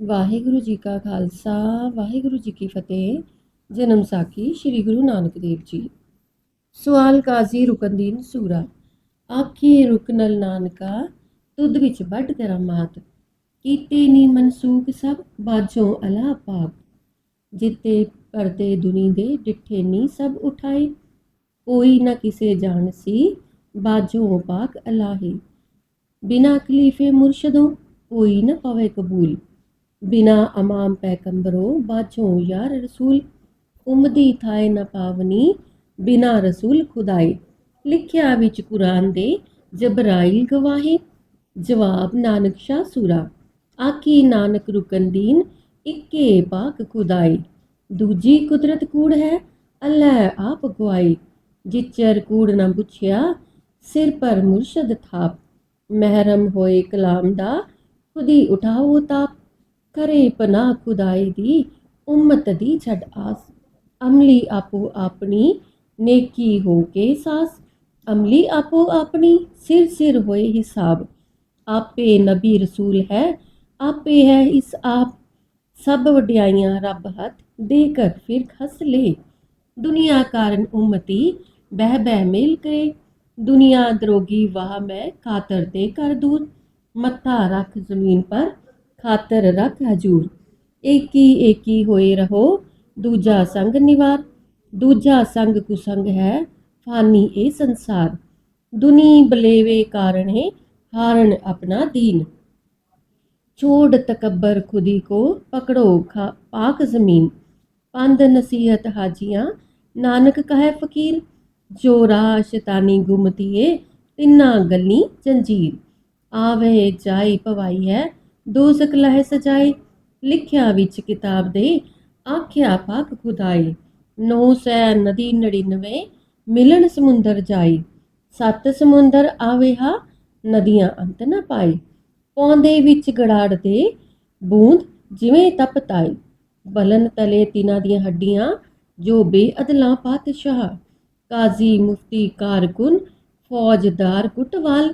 ਵਾਹਿਗੁਰੂ ਜੀ ਕਾ ਖਾਲਸਾ, ਵਾਹਿਗੁਰੂ ਜੀ ਕੀ ਫਤਿਹ। ਜਨਮ ਸਾਖੀ ਸ੍ਰੀ ਗੁਰੂ ਨਾਨਕ ਦੇਵ ਜੀ। ਸਵਾਲ ਕਾਜ਼ੀ ਰੁਕਨਦੀਨ ਸੂਰਾ, ਆਖੀ ਰੁਕਨਲ ਨਾਨਕਾ, ਤੁਧ ਵਿੱਚ ਵੱਡ ਕਰਾਮਾਤ ਕੀਤੇ ਨੀ ਮਨਸੂਖ ਸਭ, ਬਾਝੋ ਅਲਾ ਪਾਪ। ਜਿੱਤੇ ਪਰਦੇ ਦੁਨੀ ਦੇ, ਡਿੱਠੇ ਨੀ ਸਭ ਉਠਾਏ। ਕੋਈ ਨਾ ਕਿਸੇ ਜਾਣ ਸੀ, ਬਾਝੋਂ ਪਾਕ ਅਲਾਹੀ। ਬਿਨਾ ਖਲੀਫੇ ਮੁਰਸ਼ਦੋਂ, ਕੋਈ ਨਾ ਪਵੇ ਕਬੂਲ। बिना अमाम पैकंबरो बाझों यार रसूल ਉਮਦੀ ਥਾਏ ਨ ਪਾਵਨੀ ਬਿਨਾ ਰਸੂਲ ਖੁਦਾਈ ਲਿਖਿਆ ਵਿੱਚ ਕੁਰਾਨ ਦੇ ਜਬਰਾਈਲ ਗਵਾਹੀ ਜਵਾਬ ਨਾਨਕ ਸ਼ਾਹ ਸੂਰਾ ਆਕੀ ਨਾਨਕ ਰੁਕਨਦੀਨ ਇੱਕੇ ਪਾਕ ਖੁਦਾਈ ਦੂਜੀ ਕੁਦਰਤ ਕੂੜ ਹੈ ਅੱਲਾਹ ਆਪ ਗਵਾਈ ਜਿਚਰ ਕੂੜ ਨਾ ਪੁੱਛਿਆ ਸਿਰ ਪਰ ਮੁਰਸ਼ਦ ਥਾਪ ਮਹਿਰਮ ਹੋਏ ਕਲਾਮ ਦਾ ਖੁਦੀ ਉਠਾਓ ਤਾਪ ਕਰੇ ਪਨਾਹ ਖੁਦਾਈ ਦੀ, ਉਮਤ ਦੀ ਛੱਡ ਆਸ। ਅਮਲੀ ਆਪੋ ਆਪਣੀ, ਨੇਕੀ ਹੋ ਕੇ ਸਾਸ। ਅਮਲੀ ਆਪੋ ਆਪਣੀ, ਸਿਰ ਸਿਰ ਹੋਏ ਹਿਸਾਬ। ਆਪੇ ਨਬੀ ਰਸੂਲ ਹੈ, ਆਪੇ ਹੈ ਇਸ ਆਪ। ਸਭ ਵਡਿਆਈਆਂ ਰੱਬ ਹੱਥ ਦੇ ਕਰ ਫਿਰ ਖਸ ਲੇ। ਦੁਨੀਆ ਕਾਰਨ ਉਮਤੀ, ਬਹਿ ਬਹਿ ਮੇਲ ਕਰੇ। ਦੁਨੀਆ ਦਰੋਗੀ ਵਾਹ ਮੈਂ ਕਾਤਰ ਤੇ ਕਰ ਦੂਰ ਮੱਥਾ ਰੱਖ ਜ਼ਮੀਨ ਪਰ ਖਾਤਰ ਰੱਖ ਹਜੂਰ। ਏਕੀ ਏਕੀ ਹੋਏ ਰਹੋ, ਦੂਜਾ ਸੰਗ ਨਿਵਾਰ। ਦੂਜਾ ਸੰਗ ਕੁਸੰਗ ਹੈ, ਫਾਨੀ ਇਹ ਸੰਸਾਰ। ਦੁਨੀ ਬਲੇਵੇ ਕਾਰਣੇ, ਹਾਰਨ ਆਪਣਾ ਦੀਨ। ਛੋੜ ਤਕੱਬਰ ਖੁਦੀ ਕੋ ਪਕੜੋ ਖਾ, ਪਾਕ ਜ਼ਮੀਨ। ਪੰਦ ਨਸੀਹਤ ਹਾਜੀਆਂ, ਨਾਨਕ ਕਹੇ ਫਕੀਰ। ਜੋ ਰਾਹ ਸ਼ੈਤਾਨੀ ਗੁਮਤੀਏ ਤਿੰਨਾ ਗੱਲੀ ਜੰਜੀਰ। ਆਵੇ ਜਾਈ ਪਵਾਈ ਹੈ ਦੋਜ਼ਕ ਲਹਿ ਸਜਾਈ ਲਿਖਿਆ ਵਿੱਚ ਕਿਤਾਬ ਦੇ, ਆਖਿਆ ਪਾਕ ਖੁਦਾਈ ਨੌ ਸੈ ਨਦੀ 99 ਮਿਲਣ ਸਮੁੰਦਰ ਜਾਈ ਸੱਤ ਸਮੁੰਦਰ ਆਵੇ ਹਾ ਨਦੀਆਂ ਅੰਤ ਨਾ ਪਾਈ ਪੌਂਦੇ ਵਿੱਚ ਗੜਾੜ ਦੇ, ਬੂੰਦ ਜਿਵੇਂ ਤਪਤਾਈ ਬਲਨ ਤਲੇ ਤਿਨਾਂ ਦੀਆਂ ਹੱਡੀਆਂ, ਜੋ ਬੇਅਦਲਾਂ ਪਾਤਸ਼ਾਹ, ਕਾਜ਼ੀ ਮੁਫਤੀ ਕਾਰਕੁਨ ਫੌਜਦਾਰ ਕੁਟਵਾਲ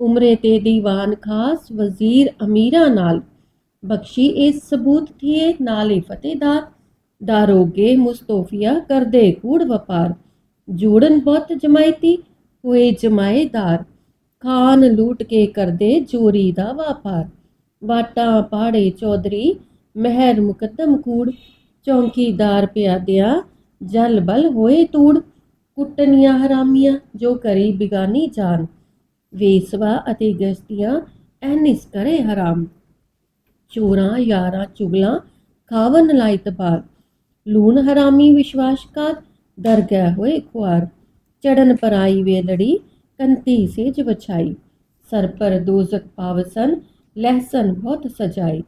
ਉਮਰੇ ਤੇ ਦੀਵਾਨ ਖਾਸ ਵਜ਼ੀਰ ਅਮੀਰਾਂ ਨਾਲ। ਬਖਸ਼ੀ ਇਸ ਸਬੂਤ ਥੀਏ ਨਾਲੇ ਫਤਿਹਦਾਰ, ਦਾਰੋਗੇ ਮੁਸਤੋਫੀਆ ਕਰਦੇ ਕੂੜ ਵਪਾਰ। ਜੂੜਨ ਬਹੁਤ ਜਮਾਇਤੀ, ਹੋਏ ਜਮਾਏਦਾਰ ਖਾਨ ਲੂਟ ਕੇ ਕਰਦੇ ਚੋਰੀ ਦਾ ਵਪਾਰ। ਵਾਟਾਂ ਪਾੜੇ ਚੌਧਰੀ, ਮਹਿਰ ਮੁਕੱਦਮ ਕੂੜ। ਚੌਂਕੀਦਾਰ ਪਿਆਦਿਆਂ, ਜਲ ਬਲ ਹੋਏ ਤੂੜ। ਕੁੱਟਨੀਆਂ ਹਰਾਮੀਆਂ, ਜੋ ਕਰੀ ਬਿਗਾਨੀ ਜਾਨ। ਵੇਸਵਾ ਅਤੇ ਗਸਤੀਆਂ ਐਨਿਸ ਕਰੇ ਹਰਾਮ। ਚੋਰਾਂ, ਯਾਰਾਂ, ਚੁਗਲਾਂ, ਖਾਵਨ ਲਾਇ ਤਬਾਰ ਲੂਣ ਹਰਾਮੀ ਵਿਸ਼ਵਾਸਕਾਤ ਡਰ ਗਏ ਹੋਏ ਖੁਆਰ। ਚੜਨ ਪਰਾਈ ਵੇਲੜੀ, ਕੰਤੀ ਸੇਜ ਵਛਾਈ। ਸਰ ਪਰ ਦੋਜ਼ਕ ਪਾਵਸਨ, ਲਹਿਸਨ ਬਹੁਤ ਸਜਾਈ।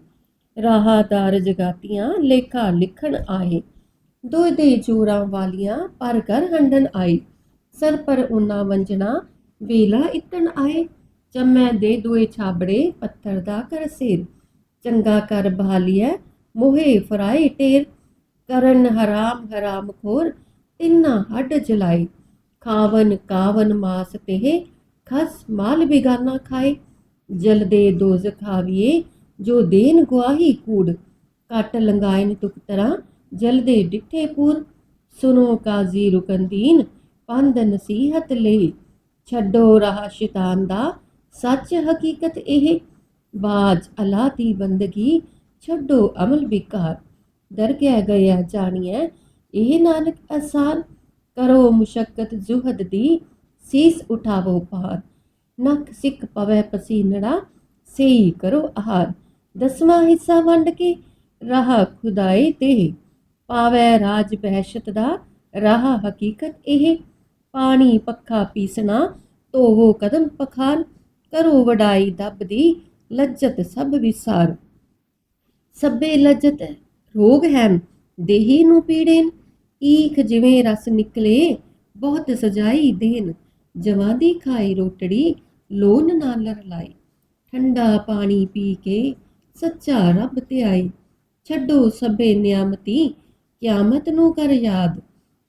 ਰਾਹਾਦਾਰ ਜਗਾਤੀਆਂ, ਲੇਖਾ ਲਿਖਣ ਆਏ। ਦੋ ਦੇ ਜੋਰਾਂ ਵਾਲੀਆਂ, ਪਰ ਕਰ ਹੰਡਨ ਆਈ। ਸਰ ਪਰ ਉਨਾ ਵੰਜਣਾ ਵੇਲਾ ਇਤਨ ਆਏ ਚਮੈ ਦੇ ਦੋਏ ਛਾਬੜੇ ਪੱਥਰ ਦਾ ਕਰ ਸਿਰ। ਚੰਗਾ ਕਰ ਬਹਾਲੀਐ, ਮੋਹੇ ਫਰਾਏ ਟੇਰ ਕਰਨ ਹਰਾਮ ਹਰਾਮ ਖੋਰ, ਤਿੰਨਾ ਹੱਡ ਜਲਾਈ ਖਾਵਨ ਕਾਵਨ ਮਾਸ ਤੇ ਖਸ ਮਾਲ ਬਿਗਾਨਾ ਖਾਏ। ਜਲਦੇ ਦੋਜ਼ ਖਾਵੀਏ ਜੋ ਦੇਨ ਗਵਾਹੀ ਕੂੜ। ਕੱਟ ਲੰਗਾਇਨ ਤੁਕ ਤਰਾ ਜਲਦੇ ਡਿੱਠੇ ਪੂਰ ਸੁਨੋ ਕਾਜ਼ੀ ਰੁਕਨਦੀਨ ਪੰਦ ਨਸੀਹਤ ਲਈ ਛੱਡੋ ਰਾਹ ਸ਼ੈਤਾਨ ਦਾ। ਸੱਚ ਹਕੀਕਤ ਇਹ, ਬਾਜ ਅਲਾ ਦੀ ਬੰਦਗੀ, ਛੱਡੋ ਅਮਲ ਬਿਕਾਰ। ਦਰ ਗਿਆ ਗਿਆ ਜਾਣੀਐ, ਇਹ ਨਾਨਕ ਆਸਾਨ ਕਰੋ ਮੁਸ਼ਕਤ ਜ਼ੁਹਦ ਦੀ, ਸੀਸ ਉਠਾਵੋ ਪਾਰ ਨਖ ਸਿੱਖ ਪਵੈ ਪਸੀਨੜਾ ਸਹੀ ਕਰੋ ਆਹਾਰ। ਦਸਵਾਂ ਹਿੱਸਾ ਵੰਡ ਕੇ, ਰਾਹ ਖੁਦਾਏ ਤੇ ਪਾਵੈ ਰਾਜ ਬਹਿਸ਼ਤ ਦਾ, ਰਾਹ ਹਕੀਕਤ ਇਹ। ਪਾਣੀ ਪੱਖਾ ਪੀਸਣਾ, ਧੋਵੋ ਕਦਮ ਪਖਾਰ ਕਰੋ ਵਡਾਈ ਦੱਬ ਦੀ, ਲੱਜਤ ਸਭ ਵਿਸਾਰ। ਸਭੇ ਲੱਜਤ ਰੋਗ ਹੈ ਦੇਹੀ ਨੂੰ ਪੀੜੇਨ। ਈਖ ਜਿਵੇਂ ਰਸ ਨਿਕਲੇ, ਬਹੁਤ ਸਜਾਈ ਦੇਨ। ਜਵਾਦੀ ਖਾਈ ਰੋਟੜੀ, ਲੋਨ ਨਾਲ ਲਰਲਾਈ ਠੰਡਾ ਪਾਣੀ ਪੀ ਕੇ, ਸੱਚਾ ਰੱਬ ਤੇ ਆਏ ਛੱਡੋ ਸਭੇ ਨਿਆਮਤੀ, ਕਿਆਮਤ ਨੂੰ ਕਰ ਯਾਦ।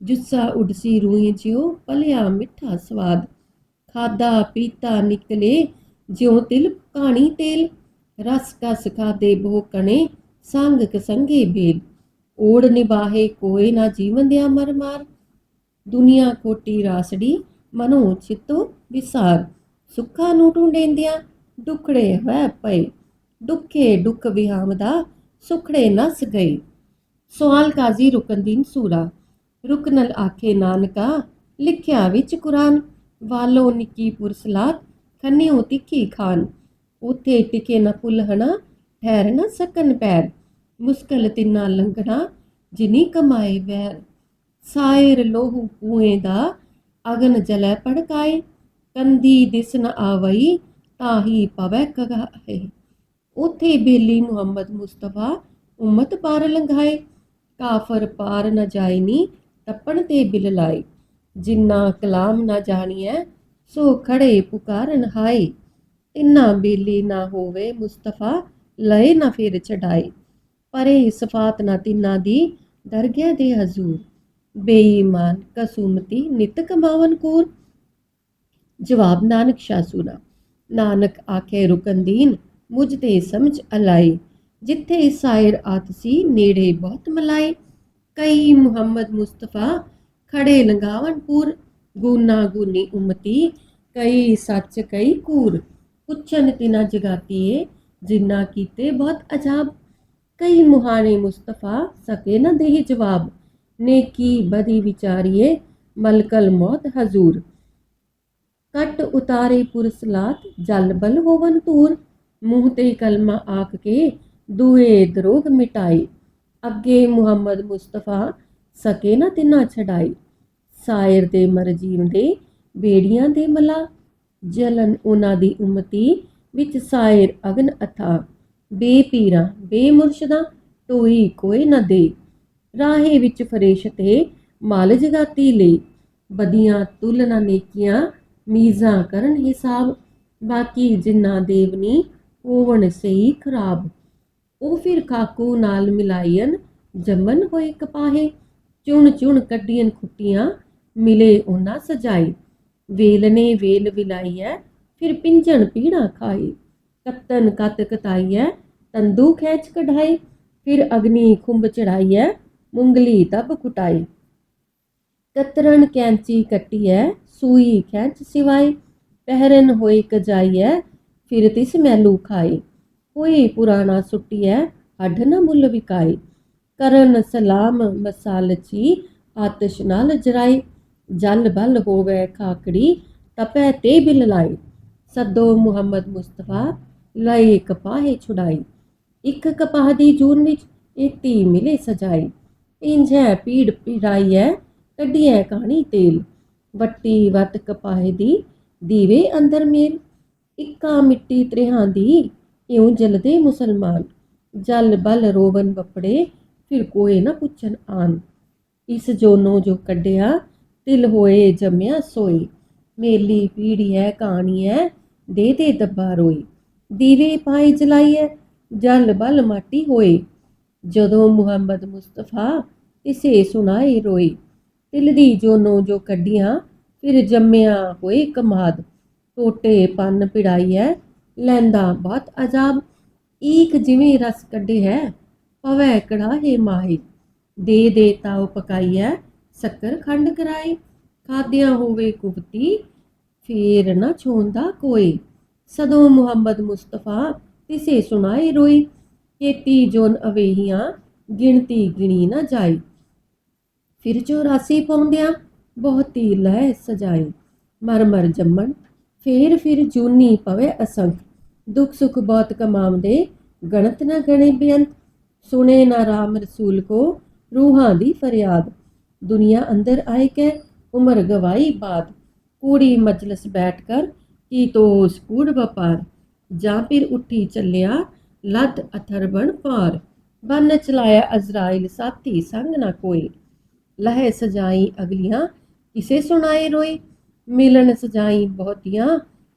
ਜੁੱਸਾ ਉਡਸੀ ਰੂਹੇ ਜਿਉ ਪਲਿਆ ਮਿੱਠਾ ਸਵਾਦ। ਖਾਦਾ ਪੀਤਾ ਨਿਕਲੇ, ਜਿਉ ਤਿਲ ਕਾਣੀ ਤੇਲ। ਰਸ ਕਸ ਖਾਦੇ ਬਹੁ ਕਣੇ, ਸੰਗ ਕਸੰਗੇ ਬੇਲ ਓੜ ਨਿਬਾਹੇ ਕੋਏ ਨਾ ਜੀਵਨ ਦਿਆ ਮਰ ਮਾਰ। ਦੁਨੀਆ ਕੋਟੀ ਰਾਸੜੀ, ਮਨੋ ਚਿੱਤੋ ਵਿਸਾਰ। ਸੁੱਖਾਂ ਨੂੰ ਢੂੰਡੇਂਦਿਆਂ ਦੁਖੜੇ ਹੋਏ ਪਏ। ਦੁੱਖੇ ਦੁੱਖ ਵਿਹਾਮਦਾ, ਸੁਖੜੇ ਨਸ ਗਏ। ਸਵਾਲ ਕਾਜ਼ੀ ਰੁਕਨਦੀਨ ਸੂਰਾ। ਰੁਕਨਲ ਆਖੇ ਨਾਨਕਾ, ਲਿਖਿਆ ਵਿੱਚ ਕੁਰਾਨ। ਵਾਲੋ ਨਿੱਕੀ ਪੁਰਸਲਾਤ ਖੰਨਿਓ ਤਿੱਖੀ ਖਾਨ। ਉਥੇ ਟਿਕੇ ਨਾ ਪੁਲਹਣਾ ਠਹਿਰ ਨਾ ਸਕਨ ਪੈਰ। ਮੁਸਕਲ ਤਿੰਨਾ ਲੰਘਣਾ, ਜਿਨੀ ਕਮਾਏ ਵੈਰ। ਸਾਇਰ ਲੋਹੂ ਕੂਏ ਦਾ, ਅਗਨ ਜਲੈ ਪੜਕਾਏ ਕੰਦੀ ਦਿਸ ਨ ਆਵਈ, ਤਾਹੀ ਪਵੈ ਕਗਾਏ ਉਥੇ ਬੇਲੀ ਮੁਹੰਮਦ ਮੁਸਤਫਾ, ਉਮਤ ਪਾਰ ਲੰਘਾਏ। ਕਾਫਰ ਪਾਰ ਨ ਜਾਇਨੀ ਤੱਪਣ ਤੇ ਬਿਲ ਲਾਏ। ਜਿੰਨਾ ਕਲਾਮ ਨਾ ਜਾਣੀਐ, ਸੋ ਖੜੇ ਪੁਕਾਰਨ ਹਾਏ। ਇਨਾ ਬੇਲੀ ਨਾ ਹੋਵੇ ਮੁਸਤਫਾ, ਲਏ ਨਾ ਫਿਰ ਚੜਾਏ। ਪਰੇ ਸਫਾਤ ਨਾ ਤਿੰਨਾ ਦੀ ਦਰਗਿਆ ਦੇ ਹਜ਼ੂਰ। ਬੇਈਮਾਨ ਕਸੂਮਤੀ ਨਿਤ ਕਮਾਵਨ ਕੂਰ। ਜਵਾਬ ਨਾਨਕ ਸ਼ਾਹ ਸੁਨਾ, ਨਾਨਕ ਆਖੇ ਰੁਕਨਦੀਨ ਮੁਝ ਤੇ ਸਮਝ ਅਲਾਈ ਜਿੱਥੇ ਸਾਇਰ ਆਤਸੀ ਨੇੜੇ ਬਹੁਤ ਮਲਾਈ ਕਈ ਮੁਹੰਮਦ ਮੁਸਤਫਾ ਖੜੇ ਲੰਗਾਵਨ ਪੂਰ ਗੂਨਾ ਗੂਨੀ ਉਮਤੀ, ਕਈ ਸੱਚ, ਕਈ ਕੂਰ। ਪੁੱਛਨ ਤਿਨਾ ਜਗਾਤੀਏ, ਜਿੰਨਾ ਕੀਤੇ ਬਹੁਤ ਅਜਾਬ। ਕਈ ਮੁਹਾਨੇ ਮੁਸਤਫਾ ਸਕੇ ਨਾ ਦੇਹ ਜਵਾਬ। ਨੇਕੀ ਬਦੀ ਵਿਚਾਰੀਏ, ਮਲਕਲ ਮੌਤ ਹਜ਼ੂਰ। ਕੱਟ ਉਤਾਰੇ ਪੁਰਸਲਾਤ, ਜਲ ਬਲ ਹੋਵਨ ਤੂਰ ਮੂੰਹ ਤੇ ਕਲਮਾ ਆਖ ਕੇ, ਦੂਏ ਦਰੋਗ ਮਿਟਾਈ ਅੱਗੇ ਮੁਹੰਮਦ ਮੁਸਤਫਾ ਸਕੇ ਨਾ ਤਿਨਾ ਛਡਾਈ। ਸਾਇਰ ਦੇ ਮਰਜੀਮ ਦੇ ਬੇੜੀਆਂ ਦੇ ਮਲਾ। ਜਲਨ ਉਹਨਾਂ ਦੀ ਉਮਤੀ ਵਿੱਚ ਸਾਇਰ ਅਗਨ ਅਥਾ। ਬੇਪੀਰਾਂ, ਬੇਮੁਰਸ਼ਦਾਂ, ਟੋਈ ਕੋਈ ਨਾ ਦੇ। ਰਾਹੇ ਵਿੱਚ ਫਰੇਸ਼ਤੇ ਮਾਲ ਜਗਾਤੀ ਲਈ ਬਦੀਆਂ ਤੁਲਨਾ ਨੇਕੀਆਂ, ਮੀਜ਼ਾਂ ਕਰਨ ਹਿਸਾਬ। ਬਾਕੀ ਜਿੰਨਾ ਦੇਵਨੀ ਹੋਵਣ ਸਹੀ ਖਰਾਬ। ਉਹ ਫਿਰ ਕਾਕੂ ਨਾਲ ਮਿਲਾਇਨ ਜੰਮਨ ਹੋਏ ਕਪਾਹੇ, ਚੁਣ ਚੁਣ ਕੱਢੀਆਂ ਖੁੱਟੀਆਂ, ਮਿਲੇ ਉਹਨਾਂ ਸਜਾਈ ਵੇਲ ਨੇ ਵੇਲ ਵਿਲਾਈਐ, ਫਿਰ ਪਿੰਜਣ ਪੀੜਾ ਖਾਈ ਕਤਨ ਕਤ ਕਤਾਈਐ, ਤੰਦੂ ਖੈਚ ਕਢਾਈ ਫਿਰ ਅਗਨੀ ਖੁੰਭ ਚੜਾਈਐ, ਮੁੰਗਲੀ ਤਬ ਕੁਟਾਈ ਕਤਰਨ ਕੈਂਚੀ ਕੱਟੀਐ, ਸੂਈ ਖੈਂਚ ਸਿਵਾਈ ਪਹਿਰਨ ਹੋਏ ਕਜਾਈਐ, ਫਿਰ ਤਿਸ ਮੈਲੂ ਖਾਈ ਹੋਈ ਪੁਰਾਣਾ ਸੁੱਟੀਐ ਹੱਡ ਨ ਮੁੱਲ ਵਿਕਾਈ ਕਰਨ ਸਲਾਮ ਮਸਾਲਚੀ ਆਤਸ਼ ਨਾਲ ਜਰਾਈ ਜਲ ਬਲ ਹੋਵੇ ਖਾਕੜੀ, ਤਪੈ ਤੇ ਬਿਲ ਲਾਈ ਸੱਦੋ ਮੁਹੰਮਦ ਮੁਸਤਫਾ ਲਈ ਕਪਾਹੇ ਛੁਡਾਈ ਇੱਕ ਕਪਾਹ ਦੀ ਜੂਨ ਵਿੱਚ ਇਤੀ ਮਿਲੇ ਸਜਾਈ ਇੰਝੈ ਪੀੜ ਪੀੜਾਈਐ ਕੱਢੀਐ ਕਾਣੀ ਤੇਲ। ਵੱਟੀ ਵਤ ਕਪਾਹੇ ਦੀ, ਦੀਵੇ ਅੰਦਰ ਮੇਲ। ਇੱਕਾ ਮਿੱਟੀ ਤ੍ਰਿਹਾਂ ਦੀ ਇਉਂ ਜਲਦੇ ਮੁਸਲਮਾਨ। ਜਲ, ਬਲ ਰੋਵਨ ਵਪੜੇ, ਫਿਰ ਕੋਏ ਨਾ ਪੁੱਛਣ ਆਨ ਇਸ ਜੋਨੋ ਜੋ ਕੱਢਿਆ, ਤਿਲ ਹੋਏ ਜੰਮਿਆ ਸੋਈ ਮੇਲੀ ਪੀੜੀ ਹੈ ਕਹਾਣੀ ਹੈ ਦੇ ਦੇ ਦੱਬਾ ਰੋਈ ਦੀਵੇ ਪਾਏ ਜਲਾਈਐ, ਜਲ, ਬਲ ਮਾਟੀ ਹੋਏ। ਜਦੋਂ ਮੁਹੰਮਦ ਮੁਸਤਫਾ ਇਸੇ ਸੁਣਾਈ ਰੋਈ ਤਿਲ ਦੀ ਜੋਨੋ ਜੋ ਕੱਢੀਆਂ, ਫਿਰ ਜੰਮਿਆ ਹੋਏ ਕਮਾਦ। ਟੋਟੇ ਪੰਨ ਪਿੜਾਈਐ ਲੈਂਦਾ। ਬਹੁਤ ਅਜਾਬ, ਈਕ ਜਿਵੇਂ ਰਸ ਕੱਢੇ ਹੈ ਪਵੈ ਕੜਾਹੇ ਮਾਹੀ। ਦੇ ਦੇ ਤਾਉ ਪਕਾਈਐ, ਸ਼ੱਕਰ ਖੰਡ ਕਰਾਈ ਖਾਦਿਆਂ ਹੋਵੇ ਕੁਫਤੀ ਫੇਰ ਨਾ ਛੋਂਦਾ ਕੋਈ। ਸਦੋਂ ਮੁਹੰਮਦ ਮੁਸਤਫਾ ਤਿਸੇ ਸੁਣਾਏ ਰੋਈ। ਕੇਤੀ ਜੋਨ ਅਵੇਹੀਆਂ, ਗਿਣਤੀ ਗਿਣੀ ਨਾ ਜਾਈ। ਫਿਰ 84 ਪਾਉਂਦਿਆਂ, ਬਹੁਤੀ ਲੈ ਸਜਾਈ। ਮਰ ਮਰ ਜੰਮਣ, ਫੇਰ ਫਿਰ ਜੂਨੀ ਪਵੇ ਅਸੰਖ। ਦੁੱਖ ਸੁਖ ਬਹੁਤ ਕਮਾਉਂਦੇ ਗਣਤ ਨਾ ਗਣੇ ਬੇਅੰਤ ਸੁਣੇ ਨਾ ਰਾਮ ਰਸੂਲ ਕੋ ਰੂਹਾਂ ਦੀ ਫਰਿਆਦ ਦੁਨੀਆ ਅੰਦਰ ਆਏ ਕੇ ਉਮਰ ਗਵਾਈ ਬਾਦ ਕੂੜੀ ਮਜਲਸ ਬੈਠ ਕਰ ਕੀ ਤੋਸ ਕੂੜ ਵਪਾਰ ਜਾਂ ਫਿਰ ਉੱਠੀ ਚੱਲਿਆ ਲੱਦ ਅਥਰ ਬਣ ਪਾਰ ਬੰਨ ਚਲਾਇਆ ਅਜ਼ਰਾਇਲ ਸਾਥੀ ਸੰਗ ਨਾ ਕੋਈ ਲਹੇ ਸਜਾਈ ਅਗਲੀਆਂ ਕਿਸੇ ਸੁਣਾਏ ਰੋਏ ਮਿਲਣ ਸਜਾਈ ਬਹੁਤੀਆਂ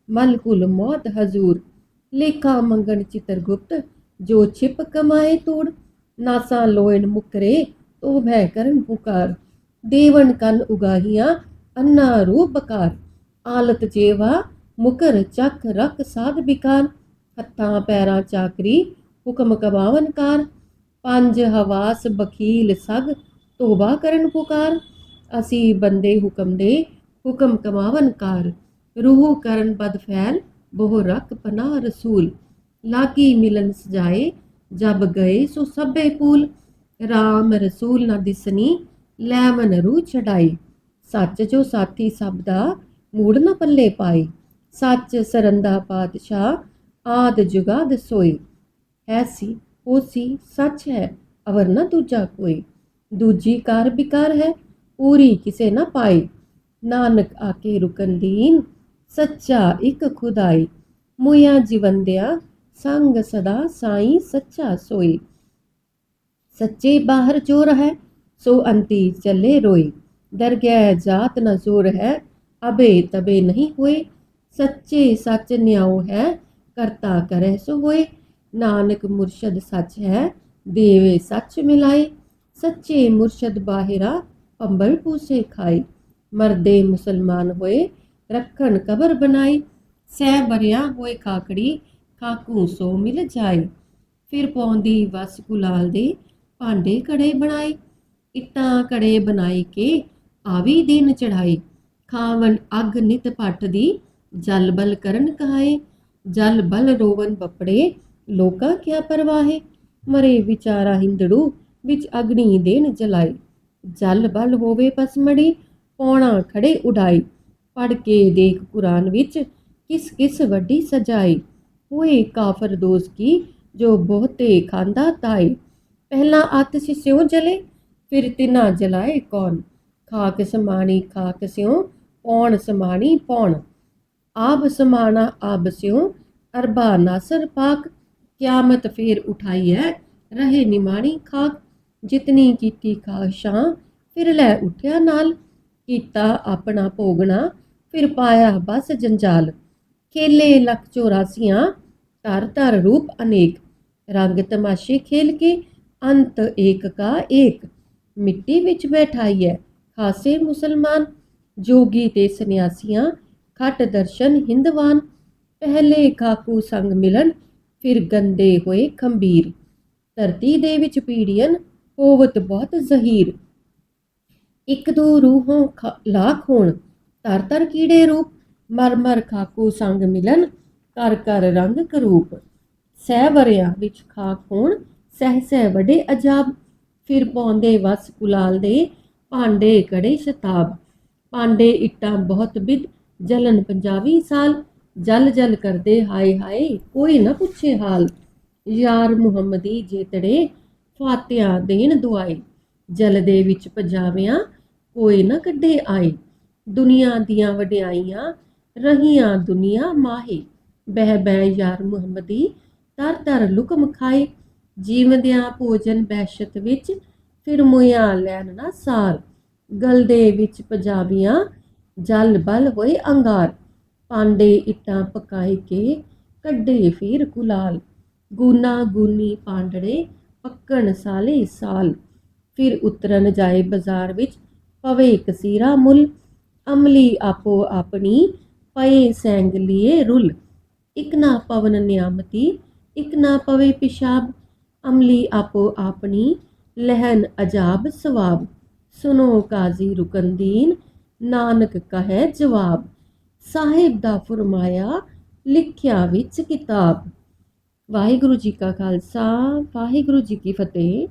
ਮਲਕੁਲ ਮੌਤ ਹਜ਼ੂਰ ਲੇਖਾ ਮੰਗਣ ਚਿਤਰ ਗੁਪਤ, ਜੋ ਛਿਪ ਕਮਾਏ ਤੋੜ, ਨਾਸਾ ਲੋਇਨ ਮੁਕਰੇ ਤੋ ਭੈ ਕਰਨ ਪੁਕਾਰ। ਦੇਵਨ ਕੰਨ ਉਗਾਹੀਆਂ, ਅੰਨਾ ਰੂ ਬਕਾਰ। ਆਲਤ ਜੇਵਾ, ਮੁਕਰ ਚੱਕ ਰਕ ਸਾਧ ਬਿਕਾਰ। ਹੱਥਾਂ ਪੈਰਾਂ ਚਾਕਰੀ, ਹੁਕਮ ਕਬਾਵਨ ਕਾਰ। ਪੰਜ ਹਵਾਸ ਬਖੀਲ ਸਗ, ਤੋਬਾ ਕਰਨ ਪੁਕਾਰ। ਅਸੀਂ ਬੰਦੇ ਹੁਕਮ ਦੇ, ਹੁਕਮ ਕਮਾਵਨ ਕਾਰ। ਰੂਹ ਕਰਨ ਬਦ ਫੈਲ ਬਹੁ ਰਖ ਪਨਾਹ ਰਸੂਲ। ਲਾਗੀ ਮਿਲਨ ਸਜਾਏ, ਜਬ ਗਏ ਸੋ ਸਭੇ ਪੂਲ ਰਾਮ ਰਸੂਲ ਨਾ ਦਿਸਨੀ, ਲੈ ਮਨ ਰੂ ਛਡਾਈ। ਸੱਚ ਜੋ ਸਾਥੀ ਸਭ ਦਾ, ਮੂੜ ਨਾ ਪੱਲੇ ਪਾਈ। ਸੱਚ ਸਰੰਦਾ ਪਾਤਸ਼ਾਹ, ਆਦ ਜੁਗਾਦ ਸੋਈ ਐਸੀ ਹੋਸੀ ਸੱਚ ਹੈ, ਅਵਰ ਨਾ ਦੂਜਾ ਕੋਈ। ਦੂਜੀ ਕਾਰ ਬਿਕਾਰ ਹੈ, ਪੂਰੀ ਕਿਸੇ ਨਾ ਪਾਈ। ਨਾਨਕ ਆਕੇ ਰੁਕਨ ਦੀਨ ਸੱਚਾ ਇੱਕ ਖੁਦਾਈ ਮੁਇਆ ਜੀਵੰਦਿਆ ਸੰਗ ਸਦਾ ਸਾਈ ਸੱਚਾ ਸੋਈ ਸੱਚੇ ਬਾਹਰ ਚੋਰ ਹੈ ਸੋ ਅੰਤੀ ਚੱਲੇ ਰੋਈ ਦਰਗਹਿ ਜਾਤ ਨ ਜ਼ੋਰ ਹੈ ਅਬੇ ਤਬੇ ਨਹੀਂ ਹੋਏ ਸੱਚੇ ਸੱਚ ਨਿਆਉ ਹੈ ਕਰਤਾ ਕਰੇ ਸੋ ਹੋਏ ਨਾਨਕ ਮੁਰਸ਼ਦ ਸੱਚ ਹੈ ਦੇਵੇ ਸੱਚ ਮਿਲਾਏ ਸੱਚੇ ਮੁਰਸ਼ਦ ਬਾਹਿਰਾ ਪੰਬਲ ਪੂਸੇ ਖਾਈ ਮਰਦੇ ਮੁਸਲਮਾਨ ਹੋਏ ਰੱਖਣ ਕਬਰ ਬਣਾਈ, ਸਹਿ ਬਰਿਆ ਹੋਏ ਕਾਕੜੀ, ਕਾਕੂ ਸੋ ਮਿਲ ਜਾਏ। ਫਿਰ ਪੌਂਦੀ ਵਸ ਗੁਲਾਲ ਦੇ ਭਾਂਡੇ ਕੜੇ ਬਣਾਏ, ਇੱਟਾਂ ਕੜੇ ਬਣਾਈ ਕੇ ਆਵੀ ਦਿਨ ਚੜਾਈ ਖਾਵਣ ਅਗ ਨਿਤ ਪੱਟ ਦੀ, ਜਲ ਬਲ ਕਰਨ ਕਹਾਏ। ਜਲ ਬਲ ਰੋਵਨ ਬਪੜੇ, ਲੋਕਾਂ ਕਿਆ ਪਰਵਾਹੇ। ਮਰੇ ਵਿਚਾਰਾ ਹਿੰਦੜੂ ਵਿੱਚ ਅਗਨੀ ਦੇਨ ਜਲਾਈ ਜਲ ਬਲ ਹੋਵੇ ਪਸਮੜੀ, ਪੌਣਾ ਖੜੇ ਉਡਾਈ ਪੜ ਕੇ ਦੇਖ ਕੁਰਾਨ ਵਿੱਚ ਕਿਸ ਕਿਸ ਵੱਡੀ ਸਜਾਈ। ਹੋਏ ਕਾਫਰ ਦੋਸ ਕੀ, ਜੋ ਬਹੁਤੇ ਖਾਂਦਾ ਤਾਈ ਪਹਿਲਾ ਆਤਿਸ਼ ਸਿਉ ਜਲੇ, ਫਿਰ ਤਿਨਾ ਜਲਾਏ ਕੌਣ। ਖਾਕ ਸਮਾਣੀ ਖਾਕ ਸਿਉ, ਪੌਣ ਸਮਾਣੀ ਪੌਣ। ਆਬ ਸਮਾਣਾ ਆਬ ਸਿਉ, ਅਰਬਾ ਨਾਸਰ ਪਾਕ। ਕਿਆਮਤ ਫੇਰ ਉਠਾਈ ਉਠਾਈਐ, ਰਹੇ ਨਿਮਾਣੀ ਖਾਕ। ਜਿਤਨੀ ਕੀਤੀ ਖਾਸ਼ਾਂ ਫਿਰ ਲੈ ਉਠਿਆ ਨਾਲ। ਕੀਤਾ ਆਪਣਾ ਭੋਗਣਾ ਫਿਰ ਪਾਇਆ ਬਸ ਜੰਜਾਲ। ਖੇਲੇ ਲੱਖ ਚੋਰਾਸੀਆਂ ਧਰ ਧਰ ਰੂਪ ਅਨੇਕ। ਰੰਗ ਤਮਾਸ਼ੇ ਖੇਲ ਕੇ ਅੰਤ ਏਕ ਕਾ ਏਕ। ਮਿੱਟੀ ਵਿੱਚ ਬੈਠਾਈਐ ਖਾਸੇ ਮੁਸਲਮਾਨ। ਜੋਗੀ ਤੇ ਸੰਨਿਆਸੀਆਂ, ਖਟ ਦਰਸ਼ਨ ਹਿੰਦਵਾਨ। ਪਹਿਲੇ ਕਾਕੂ ਸੰਗ ਮਿਲਣ, ਫਿਰ ਗੰਦੇ ਹੋਏ ਖੰਬੀਰ। ਧਰਤੀ ਦੇ ਵਿੱਚ ਪੀੜੀਅਨ, ਹੋਵਤ ਬਹੁਤ ਜ਼ਹੀਰ। ਇੱਕ ਦੋ ਰੂਹੋਂ ਖ- ਲਾਖ ਹੋਣ। ਤਰ ਤਰ ਕੀੜੇ ਰੂਪ, ਮਰ ਮਰ ਖਾਕੂ ਸੰਗ ਮਿਲਨ ਕਰ ਕਰ ਰੰਗ ਕਰੂਪ। ਸਹਿ ਵਰਿਆਂ ਵਿੱਚ ਖਾਕ ਹੋਣ, ਸਹਿ ਸਹਿ ਵੱਡੇ ਅਜਾਬ। ਫਿਰ ਪਾਉਂਦੇ ਵਸ ਕੁਲਾਲ ਦੇ, ਭਾਂਡੇ ਕੜੇ ਸ਼ਤਾਬ। ਭਾਂਡੇ ਇੱਟਾਂ ਬਹੁਤ ਬਿਦ ਜਲਨ ਪੰਜਾਬੀ ਸਾਲ। ਜਲ ਜਲ ਕਰਦੇ ਹਾਏ ਹਾਏ, ਕੋਈ ਨਾ ਪੁੱਛੇ ਹਾਲ। ਯਾਰ ਮੁਹੰਮਦੀ ਜੇਤੜੇ, ਫਾਤਿਆ ਦੇਣ ਦੁਆਏ। ਜਲ ਦੇ ਵਿੱਚ ਪਜਾਵਿਆਂ ਕੋਈ ਨਾ ਕੱਢੇ ਆਏ। ਦੁਨੀਆ ਦੀਆਂ ਵਡਿਆਈਆਂ ਰਹੀਆਂ ਦੁਨੀਆ ਮਾਹੇ। ਬਹਿ ਬਹਿ ਯਾਰ ਮੁਹੰਮਦੀ, ਤਰ ਤਰ ਲੁਕਮ ਖਾਏ। ਜੀਵਦਿਆਂ ਭੋਜਨ ਬਹਿਸ਼ਤ ਵਿੱਚ, ਫਿਰ ਮੁਇਆ ਲੈਣ ਨਾ ਸਾਰ। ਗਲ ਵਿੱਚ ਪਜਾਬੀਆਂ, ਜਲ ਬਲ ਹੋਏ ਅੰਗਾਰ। ਪਾਂਡੇ ਇੱਟਾਂ ਪਕਾਈ ਕੇ, ਕੱਢੇ ਫਿਰ ਕੁਲਾਲ ਗੂਨਾ ਗੂਨੀ ਪਾਂਡੜੇ ਪੱਕਣ ਸਾਲੇ ਸਾਲ। ਫਿਰ ਉਤਰਨ ਜਾਏ ਬਾਜ਼ਾਰ ਵਿੱਚ, ਪਵੇ ਕਸੀਰਾ ਮੁੱਲ। ਅਮਲੀ ਆਪੋ ਆਪਣੀ ਪਏ ਸੈਂਗ ਲਿਏ ਰੁੱਲ। ਇਕ ਨਾ ਪਵਨ ਨਿਆਮਤੀ, ਇਕ ਨਾ ਪਵੇ ਪਿਸ਼ਾਬ। ਅਮਲੀ ਆਪੋ ਆਪਣੀ ਲਹਿਨ ਅਜਾਬ ਸਵਾਬ। ਸੁਨੋ ਕਾਜ਼ੀ ਰੁਕਨਦੀਨ, ਨਾਨਕ ਕਹੈ ਜਵਾਬ। ਸਾਹਿਬ ਦਾ ਫਰਮਾਇਆ, ਲਿਖਿਆ ਵਿੱਚ ਕਿਤਾਬ। ਵਾਹਿਗੁਰੂ ਜੀ ਕਾ ਖਾਲਸਾ, ਵਾਹਿਗੁਰੂ ਜੀ ਕੀ ਫਤਿਹ।